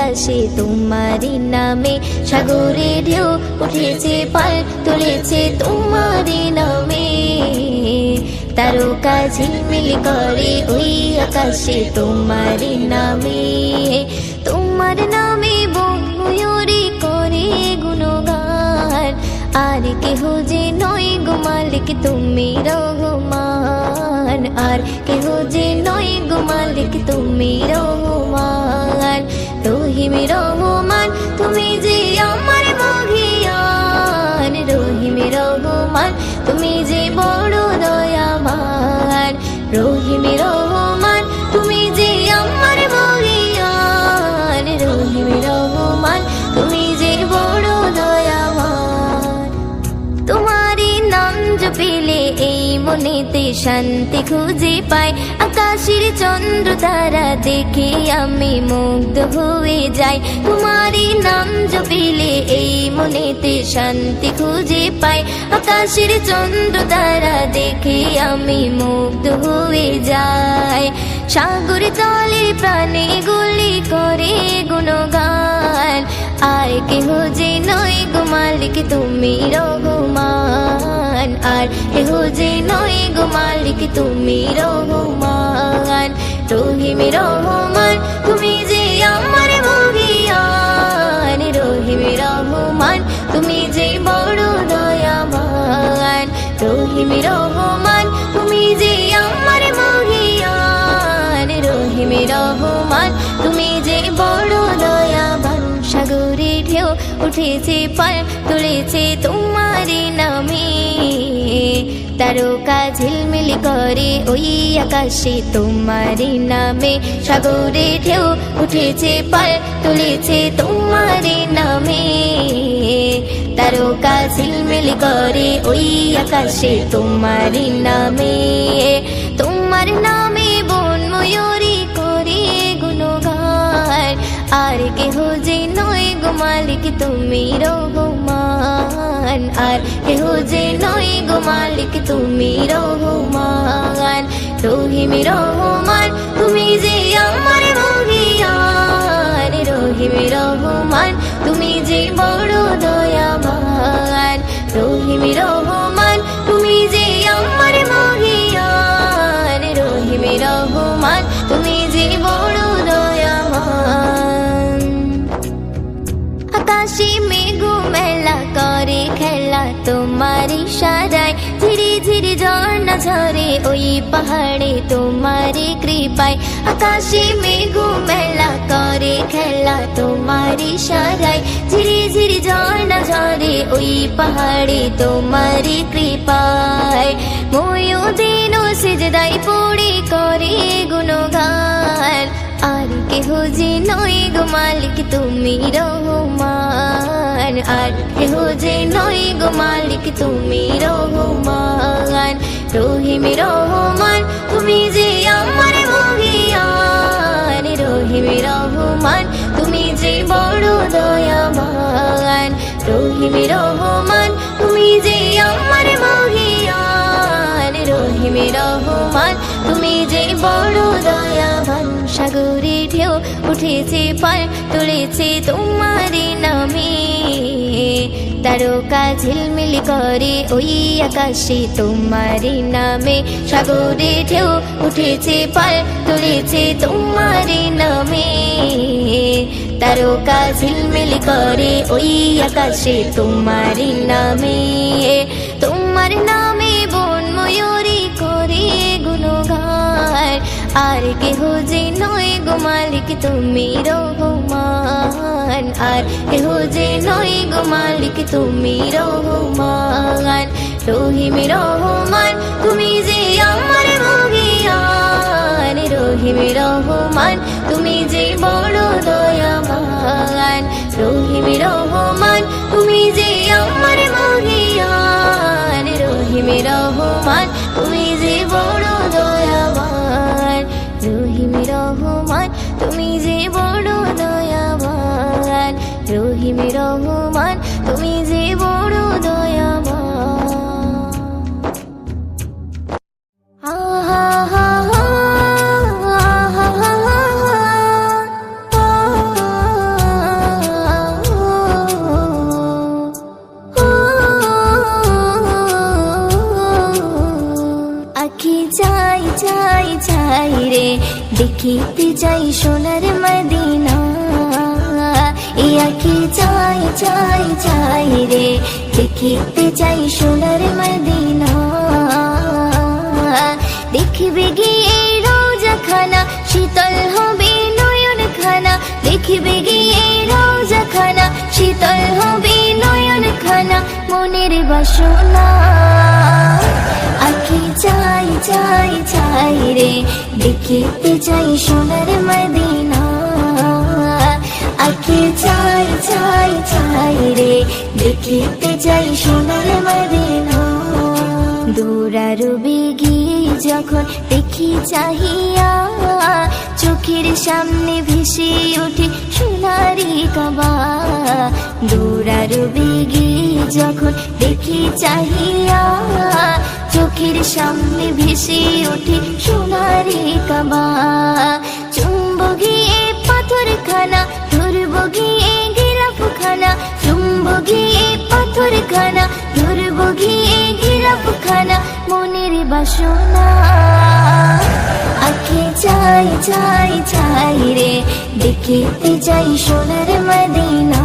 আকাশে তোমার নামে সাগরে ঢেউ উঠেছে, পাল তুলেছে তোমার নামে। তারকা ঝিলমিল করে ওই আকাশে তোমার নামে। তোমার নামে বন করে গুণগান। আর কেহ যে নয় গো মালিক, তুমি রহমান। আর কেহ যে নয় গো মালিক, তুমি রহমান। রহিম রহমান তুমি যে আমার মহিয়ান মনেতে শান্তি খুঁজে পাই। আকাশের চন্দ্র তারা দেখে আমি মুগ্ধ হয়ে যাই। তোমারই নাম জপিলে এই মনেতে শান্তি খুঁজে পাই। আকাশের চন্দ্র তারা দেখে আমি মুগ্ধ হয়ে যাই। সাগর তলে প্রাণে গুলি করে গুণগান। আর কেহ যে নয় গো মালিক, তুমি রহমান আর কেহ যে নয় গো মালিক, তুমি রহমান। রহিম রহমান, তুমি যে আমার মহিয়ান। রহিম রহমান, তুমি যে বড় দয়াবান। রহিম রহমান, তুমি যে আমার মহিয়ান। রহিম রহমান, তুমি যে বড় দয়াবান। সাগরে ঢেউ উঠেছে, পাল তুলেছে তোমার নামে। তারকা ঝিলমিল করে ওই আকাশে। তোমার নামে সাগরে ঢেউ উঠেছে, পাল তুলেছে তোমার নামে। তারকা ঝিলমিল করে ওই আকাশে তোমার নামে। তোমার নামে বন ময়ূরী করে গুণগান। আর কেহ যে নয় গো মালিক, তুমি রহমান, আর কেহ যে নয় গো মালিক, তুমি রহমান। রহিম রহমান, তুমি যে আমার মহিয়ান। রহিম রহমান, তুমি যে বড় দয়াবান। রহিম রহমান তোমার ইশারায় ধীরে ধীরে ঝর্ণা ঝরে, ওই পাহাড়ে তোমার কৃপায়। আকাশে মেঘু মেলা করে, খেলা তোমার ইশারায় ধীরে ধীরে ঝর্ণা ঝরে, ওই পাহাড়ে তোমার কৃপায়। ময়ূদিন সেজদাই পড়ে করে গুণগান। আর কেহ যে নয় গো মালিক, তুমি রহমান। আর কেহ যে নয় গো মালিক, তুমি রহমান। রহিম রহমান, তুমি যে আমার মহিয়ান। রহিম রহমান, তুমি যে বড় দয়াবান। রহিম রহমান, তুমি যে আমার মহিয়ান। রহিম রহমান, তুমি যে বড় উঠেছে পাল তুলেছে তোমার নামে। তারকা ঝিলমিল করে ওই আকাশে তোমার নামে। সাগরে ঢেউ উঠেছে পাল তুলেছে তোমার নামে। তারকা ঝিলমিল করে ওই আকাশে তোমার নামে। তোমার নামে আর কেহ যে নয় গো মালিক, তুমি রহমান। আর কেহ যে নয় গো মালিক, তুমি রহমান। রহিম রহমান, তুমি যে আমার মহিয়ান। রহিম রহমান, তুমি যে বড় দয়াবান। রহিম চাই চাই চাই রে দেখিতে যাই সোনার মদিনা দেখিবে গিয়ে রোজা খানা শীতল হবে নয়ন খানা দেখিবে গিয়ে রোজা খানা শীতল হবে নয়ন খানা মনের বাসনা আখি চাই চাই চাই রে। দেখিতে চাই সোনার মদিনা আখি চাই চাই চাই রে। দেখিতে চাই সোনার মদিনা। দৌড়ার বেগিয়ে যখন দেখি চাহিয়া, চোখের সামনে ভেসে ওঠে সোনারি কাবা। দৌড়ার বেগিয়ে যখন দেখি চাহিয়া, চোখের সামনে ভেসে ওঠে সোনারি কাবা। গিয়ে গিলাফ খানা চুম্ব গিয়ে পাথর খানা ধরব গিয়ে গিলাফ খানা মনের বাসনা। আখে চাই চাই চাই রে, দেখিতে যাই সোনার মদিনা।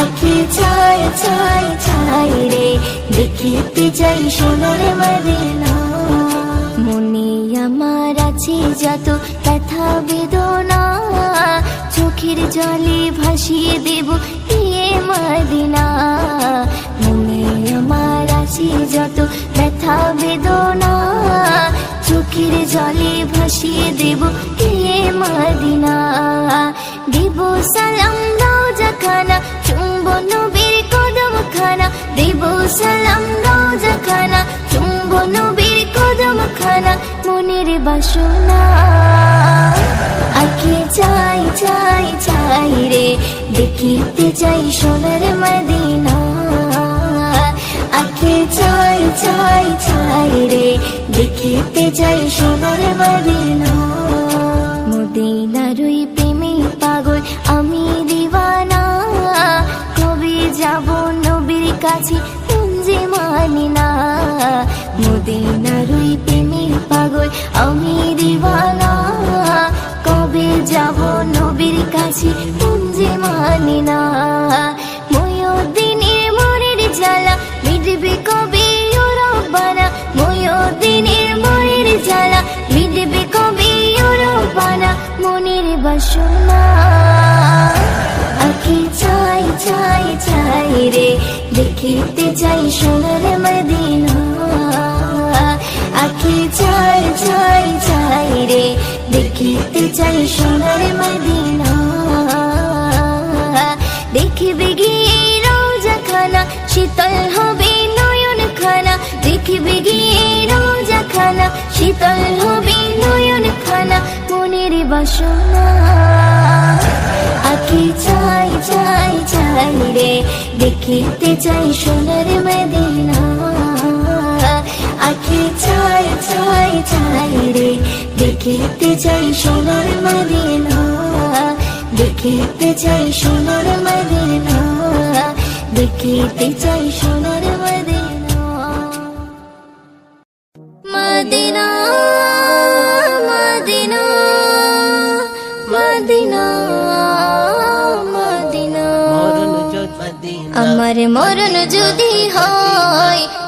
আখে চাই চাই চাই রে, দেখিতে যাই সোনার মদিনা। আমার আছে যত ব্যথা বেদনা, চোখের জলে ভাসিয়ে দেব ইয়ে মদিনা। মনে আমার আছে যত ব্যথা বেদনা, চোখের জলে ভাসিয়ে দেব ইয়ে মদিনা। দেব সালাম, দাও খানা চুম্ব নবীর কদম খানা দেব সালাম রোজা খানা বাসনা আখে চাই চাই চাই রে, দেখিতে চাই সোনার মদিনা। আখে চাই চাই চাই রে, দেখিতে চাই সোনার মদিনা। মদিনার ওই প্রেমে পাগল, আমি দিওয়ানা কবে যাব নবীর কাছে যে মানি না মদিনার ওই পাগল, আমি দিওয়ানা কবে যাব নবীর কাছে যে মানি না। ময়দিনের মনের জ্বালা, মিটবে কবে ও রব্বানা। ময়দিনের মনের জ্বালা, মিটবে কবে ও রব্বানা। মনের বাসনা। আখি চাই চাই চাই রে, দেখিতে চাই সোনার মদিনা। আখি চাই চাই চাই রে। দেখিতে চাই সোনার মদিনা। দেখিবে গিয়ে রোজা খানা শীতল হবে নয়ন খানা দেখিবে গিয়ে রোজা খানা শীতল হবে নয়ন খানা মনের বাসনা। আখি চাই চাই চাই রে। দেখিতে চাই সোনার মদিনা। আখি চাই চাই চাই রে। দেখিতে চাই সোনার মদিনা দেখিতে চাই সোনার মদিনা দেখিতে চাই সোনার Medina Medina Medina Medina. Medina আমার মরণ যদি হয়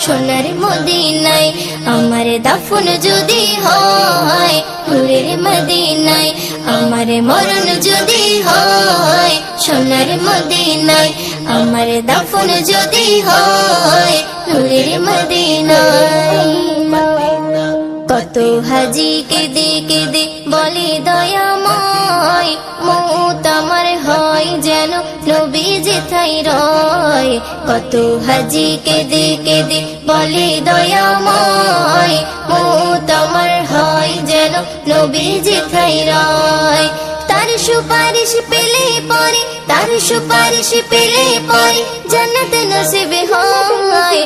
সোনার মদিনায়। আমার দাফন যদি হয়, নূরের মদিনায়। আমার মরণ যদি হয়, সোনার মদিনায়। আমার দাফন যদি হয়, নূরের মদিনায়। কত হাজি কেঁদে কেঁদে বলে দয়াময় যেথাই রয়, কত হাজি কেঁদে কেঁদে বলে দয়াময়। মৌত আমার হয় যেন নবী যেথাই রয়। তার সুপারিশ পেলে পরে, তার সুপারিশ পেলে পরে, জান্নাত নসিবে হয়।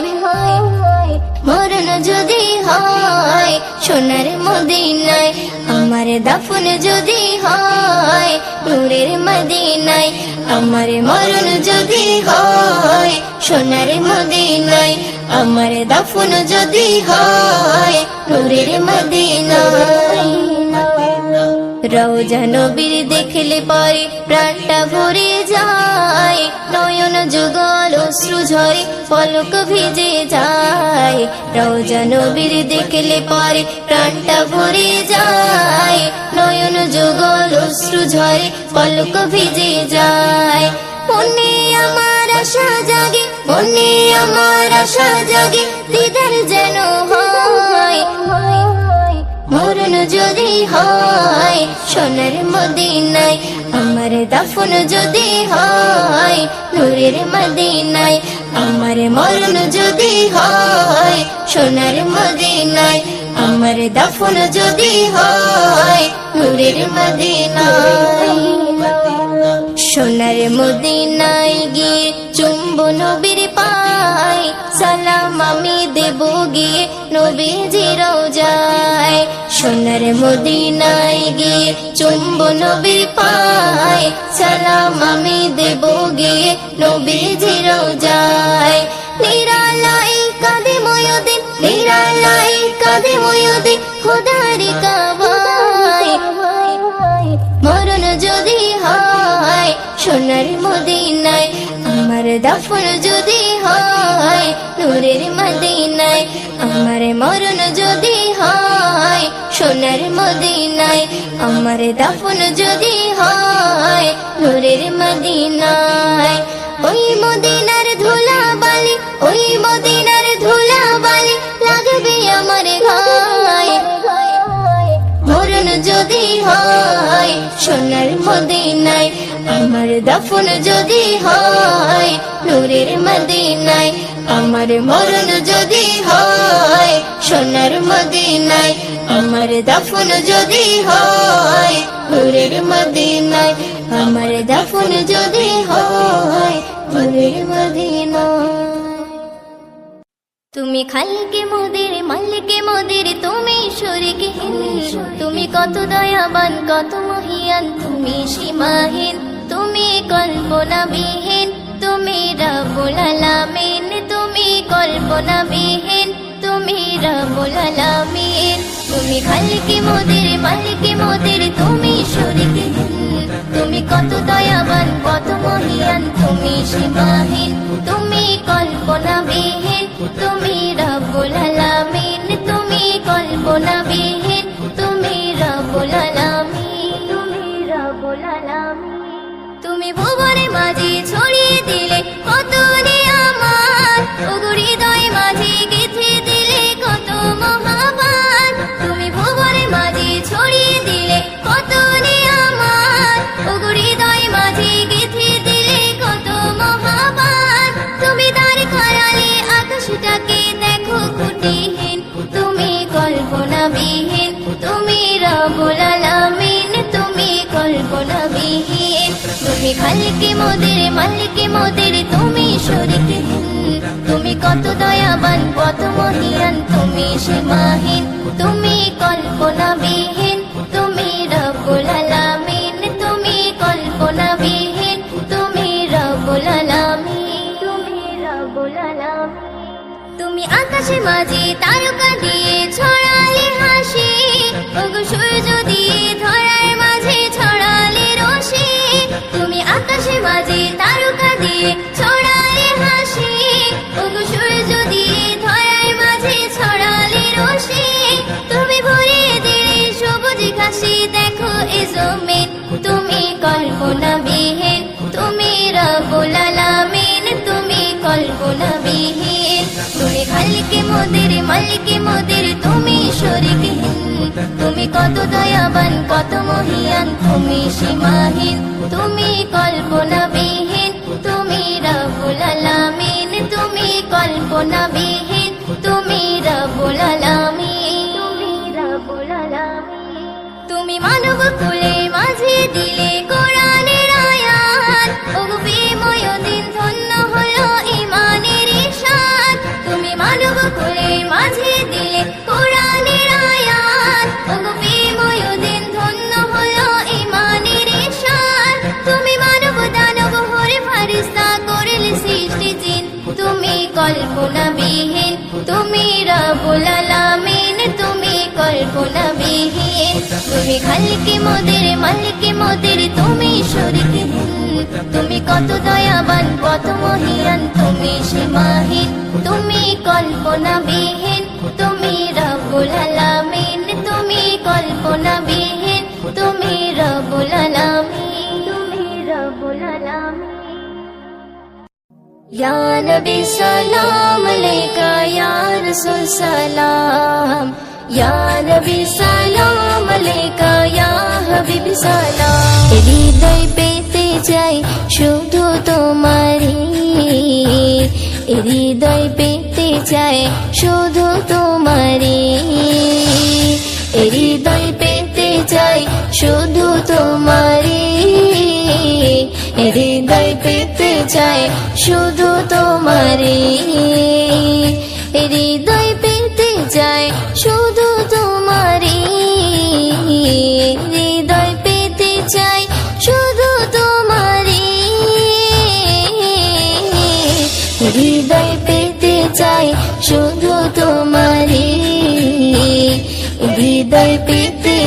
মরণ যদি হয়, সোনার মদিনায়, আমার দাফন যদি হয়, নূরের মদিনায় আমার মরণ যদি হয়, সোনার মদিনায় আমার দাফন যদি হয়, নূরের মদিনায়। রওজা নবীর দেখলে পরে প্রাণটা ভরে যায়, নয়ন যুগল অশ্রু ঝরে পলক ভিজে যায়। রওজা নবীর দেখলে পরে প্রাণটা ভরে যায়। নয়ন যুগল অশ্রু ঝরে, পলক ভিজে যায়। মনে আমার আশা জাগে, মনে আমার আশা জাগে, দিদার যেন হয়। মরণ যদি হয়, সোনার মদিনায়, আমার দাফন যদি হয়, নূরের মদিনায়, আমার মরণ যদি হয়, সোনার মদিনায় আমার দাফন যদি হয়, নূরের মদিনায়। সোনার মদিনায় গিয়ে চুম্ব নবীর পায়। সালাম আমি দেব গিয়ে নবীজি রোজায়। সোনার মদিনায় গিয়ে চুম্ব নবীর পায়। সালাম আমি দেব গিয়ে নবীজি রোজায়। নিরালাই কাঁদে ময়দিন খোদারি কাবায় মরণ যদি হয় সোনার মদিনায় আমার দাফন যদি হয় নূরের মদিনায় আমার মরণ যদি হয় সোনার মদিনায় আমার দাফন যদি হয় নূরের মদিনায় ওই মদিনার মদিনায়, আমার দাফন যদি হয়, নূরের মদিনায়, আমার মরণ যদি হয়, সোনার মদিনায়, আমার দাফন যদি হয়, নূরের মদিনায়, আমার দাফন যদি হয়, নূরের মদিনায়। তুমি খালিকে মোদের মালিকে কত দয়াবান, কত মহিয়ান, তুমি সীমাহীন, তুমি কল্পনা বিহীন তুমি রাবুল আলামিন তুমি কল্পনা বিহীন তুমি রাবুল তুমি খালিকে মোদের, মালিকে মোদের, তুমি শরীকে তুমি কত দয়াবান, কত মহিয়ান, তুমি সীমাহীন, তুমি কল্পনা বিহীন তুমি আলামিন তুমি কল্পনা বিহীন তুমি তুমি তুমি ভুবনে মাঝে ছড়িয়ে দিলে কত খালিকে মোদের, মালিকে মোদের, তুমি শরীকে তুমি কত দয়াবান, কত মহিয়ান, তুমি সীমাহীন। তুমি কল্পনা বিহীন তুমি রবুল আলামিন। তুমি কল্পনা বিহীন তুমি রবুল আলামিন। তুমি রবুল আলামিন। তুমি আকাশে মাঝে তারকা দিয়ে ছড়ালে দিয়ে ছড়ালে দেখো তুমি কল্পনা বিহীন, তুমি তুমি কল্পনা বিহীন, তুমি মোদের, মালিকে মোদের। তুমি শরীকহীন তুমি কত দয়াবান, কত মহিয়ান। তুমি সীমাহীন, তুমি কল্পনা বিহীন। রবুল আলামিন, তুমি কল্পনা বিহীন তুমি রবুল আলামিন। তুমি রবুল তুমি মানব কুলে মাঝে দিলে কোরআনের আয়াত। ওগো বিময় ধন্য হলো ইমানের ঈশান। তুমি মানব কুলে মাঝে তুমি খালকে মোদের মালিকে মোদের তুমি শরীকে তুমি কত দয়াবান কত মহিয়ান তুমি সীমাহীন তুমি কল্পনা বিহীন তুমি রবুল আলামিন তুমি কল্পনা বিহীন তুমি রবুল আলামিন তুমি রবুল আলামিন या नबी सलाम अलैका या रसूल सलाम या नबी सलाम अलैका या হাবিব সালাম হৃদয় পেতে চাই শুধু তোমারি হৃদয় পেতে চাই শুধু তোমারি হৃদয় পেতে চাই শুধু তোমারি হৃদয় পেতে চাই শুধু তোমারি হৃদয়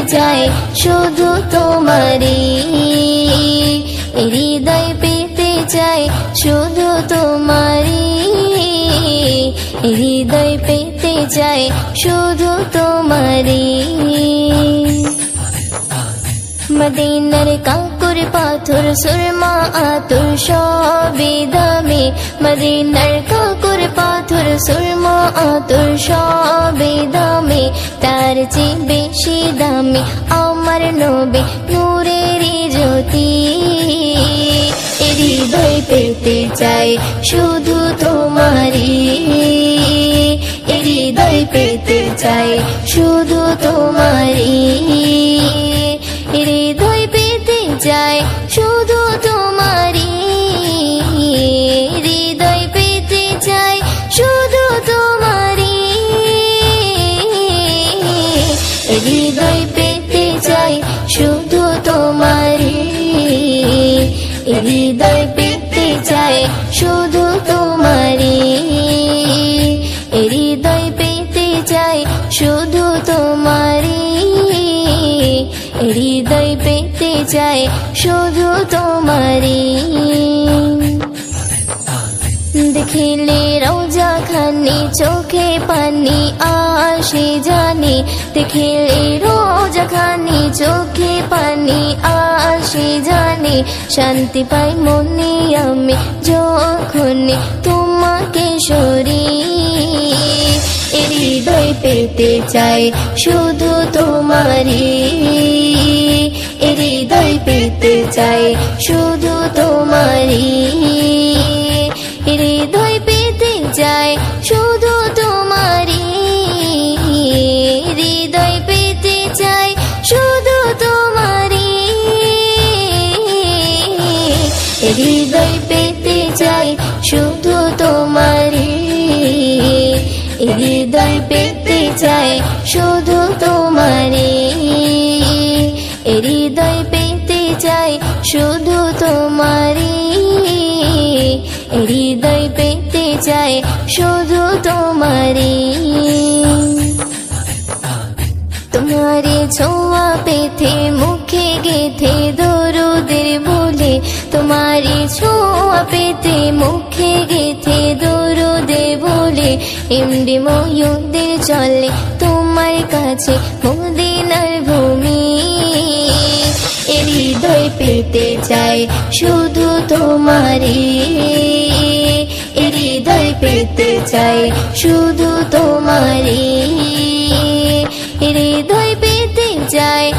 চাই শুধু তোমারি হৃদয় পেতে চাই শুধু তোমারি হৃদয় পেতে চাই শুধু তোমারি মদিনার কাকুর পাথর, সুরমা, আতুর সবে দামে। মদিনার কাকুর পাথর, সুরমা, আতুর সবে দামে। তার চেয়ে বেশি দামি আমার নবে নূরের জ্যোতি। হৃদয় পেতে চাই শুধু তোমারি হৃদয় পেতে চাই শুধু তোমারি হৃদয় পেতে চাই শুধু তোমারি হৃদয় পেতে চাই শুধু তোমারি হৃদয় পেতে চাই শুধু তোমারি হৃদয় পেতে চাই শুধু তোমারি দেখিলে রোজা খানি, চোখে পানি, আসে জানি দেখিলে রোজা খানি, চোখে পানি, আসে জানি, শান্তি পাই মনে আমি যখন তোমাকে সরি। হৃদয় পেতে চাই শুধু তোমারি হৃদয় পেতে চাই শুধু তোমারি হৃদয় পেতে চাই শুধু তোমারি। হৃদয় পেতে চাই শুধু তোমারি। হৃদয় পেতে চাই শুধু তোমারি। তোমারে ছোঁয়া পেতে, মুখে গেথে দরুদের বলে। তোমারে ছোঁয়া পেতে, মুখে গেথে দরুদে বলে এমডি ময়ূরদের চলে তোমার কাছে মদিনার ভূমি। হৃদয় পেতে চাই শুধু তোমারি হৃদয় পেতে চাই শুধু তোমারি হৃদয় পেতে চাই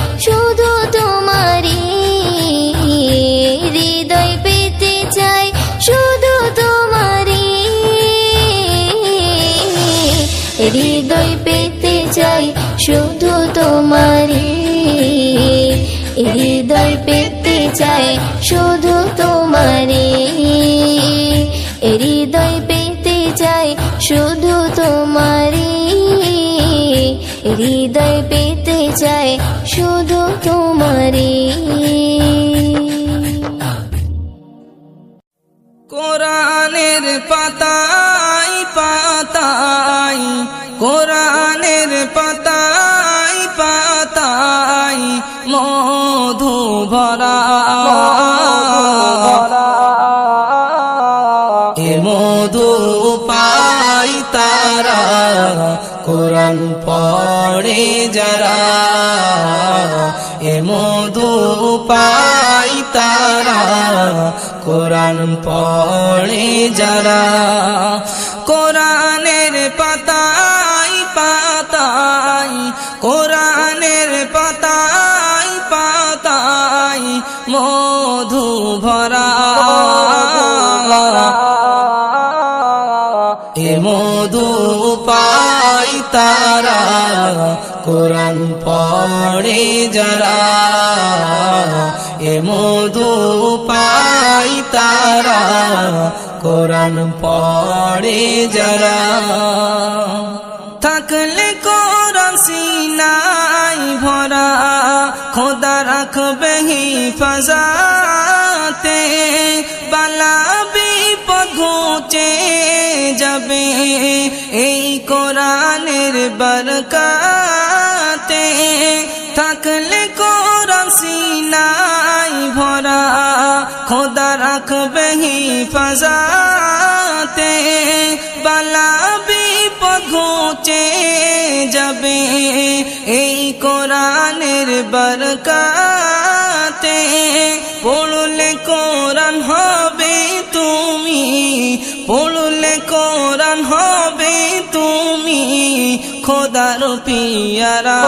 তোমারি হৃদয় পেতে চায় শুধু তোমারে হৃদয় পেতে চায় শুধু তোমারে হৃদয় পেতে চায় শুধু তোমারে কোরআন পড়ে যারা। এ মধু পাই তারা কোরআন পড়ে যারা। কোরআনের মধু ভরা এ মধু পাই তারা, কোরআন পড়ে যারা। এ মধু পাই তারা, কোরআন পড়ে যারা। থাকলে খোদা রাখবে হিফাজাতে বালা বিপদ ঘুচে যাবে এই কোরআনের বরকাতে থাকলে কোরআন সিনাই ভরা খোদা রাখবে হিফাজাতে যাবে এই কোরআনের বরকাতে। পড়লে কোরআন হবে তুমি, পড়লে কোরআন হবে তুমি, খোদার পিয়ারা।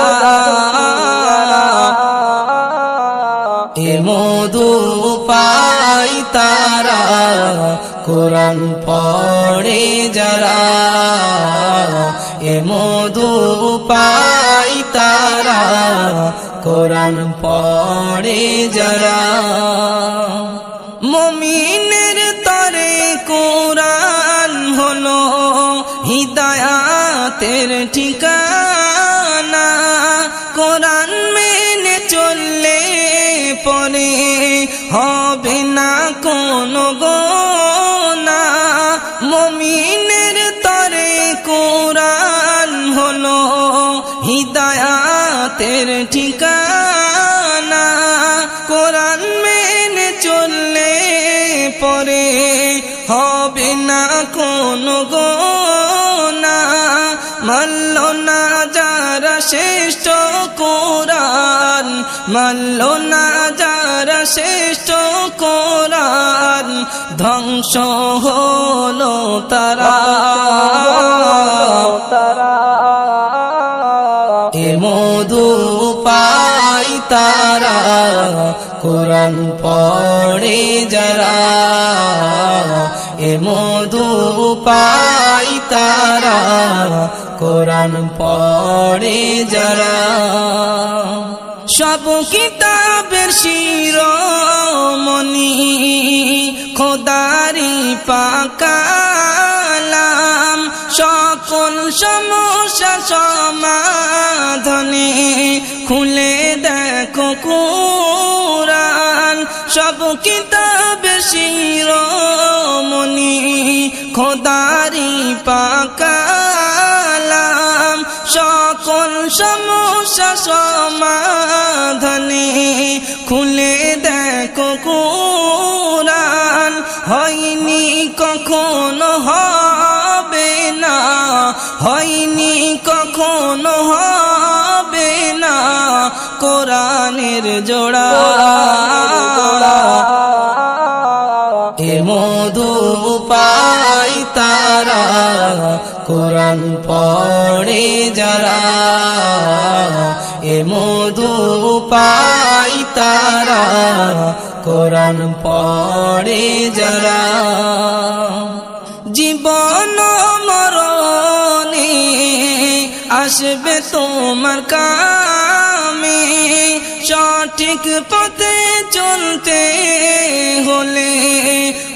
এ মধু পাই তারা, কোরআন পড়ে যারা। এ মধু পাই তারা, কোরআন পড়ে যারা। মমিনের তরে কোরআন হলো হিদায়াতের ঠিকানা। কোরআন মেনে চললে পরে হবে না কোনো গোনা হিদায়াতের ঠিকানা কোরআন মেনে চললে পরে হবে না কোনো গোনা। মাল্ল না যারা শ্রেষ্ঠ কোরআন মাল্ল না যারা শ্রেষ্ঠ কোরআন ধ্বংস হলো তারা। এ মধু তারা কোরআন পড়ে যারা, এ মধু পাই তারা কোরআন পড়ে যারা। সব কিতাবের শিরোমণি খোদারি পাকালাম সকল সমস্যা সমাধানে খুলে দেখো কুরান সব কিতাবের শিরোমণি, খোদারি পাকালাম সকল সমস্যা সমাধানে খুলে দেখো কুরান হয়নি কখনো হবে জোড়া। এ মধু পাই তারা, কোরআন পড়ে যারা। এ মধু পাই তারা, কোরআন পড়ে যারা। জীবন মরণে আসবে তোমার কামে সঠিক পথে চলতে হলে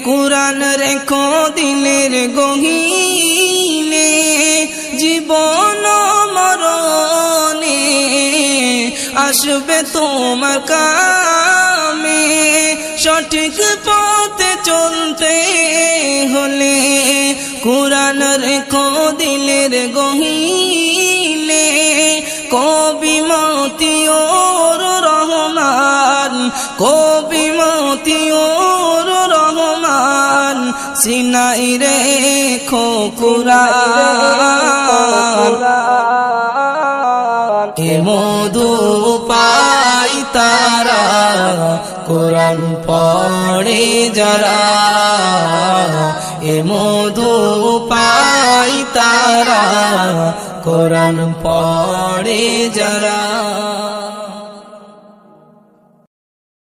কোরআন রেখো দিলের গহিনে, জীবন মরণে আসবে তোমার কামে। সঠিক পথে চলতে হলে কোরআন রেখো দিলের গহিনে, কবি রহমান কবি মতিওর রহমান, সিনাই রেখো কুরআন এ মধু পাই তারা, কোরআন পড়ে যারা। এ মধু পাই তারা, কোরআন পড়ে যারা।